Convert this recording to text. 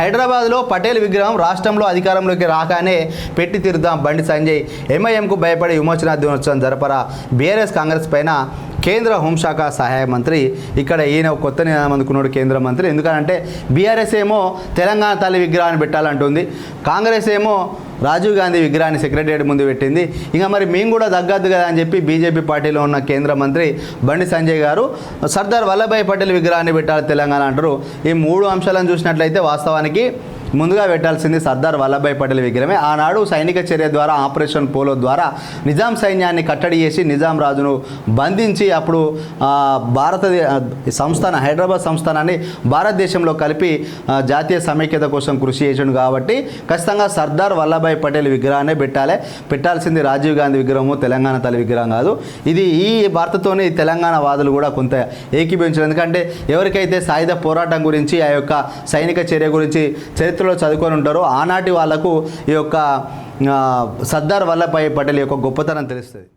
హైదరాబాద్లో పటేల్ విగ్రహం రాష్ట్రంలో అధికారంలోకి రాగానే పెట్టి తీరుదాం బండి సంజయ్. ఎంఐఎంకు భయపడి విమోచన దినోత్సవం జరపరా. బీఆర్ఎస్ కాంగ్రెస్ పైన కేంద్ర హోంశాఖ సహాయ మంత్రి. ఇక్కడ ఈయన కొత్త నినాదం అందుకున్నాడు కేంద్ర మంత్రి. ఎందుకంటే బీఆర్ఎస్ ఏమో తెలంగాణ తల్లి విగ్రహాన్ని పెట్టాలంటుంది. కాంగ్రెస్ ఏమో రాజీవ్ గాంధీ విగ్రహాన్ని సెక్రటరియట్ ముందు పెట్టింది. ఇంకా మరి మేము కూడా తగ్గద్దు కదా అని చెప్పి బీజేపీ పార్టీలో ఉన్న కేంద్ర మంత్రి బండి సంజయ్ గారు సర్దార్ వల్లభాయ్ పటేల్ విగ్రహాన్ని పెట్టాలి తెలంగాణ అంటారు. ఈ మూడు అంశాలను చూసినట్లయితే వాస్తవానికి ముందుగా పెట్టాల్సింది సర్దార్ వల్లభాయ్ పటేల్ విగ్రహమే. ఆనాడు సైనిక చర్య ద్వారా ఆపరేషన్ పోలో ద్వారా నిజాం సైన్యాన్ని కట్టడి చేసి నిజాం రాజును బంధించి అప్పుడు భారత సంస్థాన హైదరాబాద్ సంస్థానాన్ని భారతదేశంలో కలిపి జాతీయ సమైక్యత కోసం కృషి చేసాడు కాబట్టి ఖచ్చితంగా సర్దార్ వల్లభాయ్ పటేల్ విగ్రహాన్ని పెట్టాలి. పెట్టాల్సింది రాజీవ్ గాంధీ విగ్రహము తెలంగాణ తల్లి విగ్రహం కాదు. ఇది ఈ వార్తతోనే తెలంగాణ వాదులు కూడా కొంత ఏకీభవించారు. ఎందుకంటే ఎవరికైతే సాయుధ పోరాటం గురించి ఆ యొక్క సైనిక చర్య గురించి చరిత్రలో చదువుకొని ఉంటారో ఆనాటి వాళ్ళకు ఈ యొక్క సర్దార్ వల్లభాయ్ పటేల్ యొక్క గొప్పతనం తెలుస్తుంది.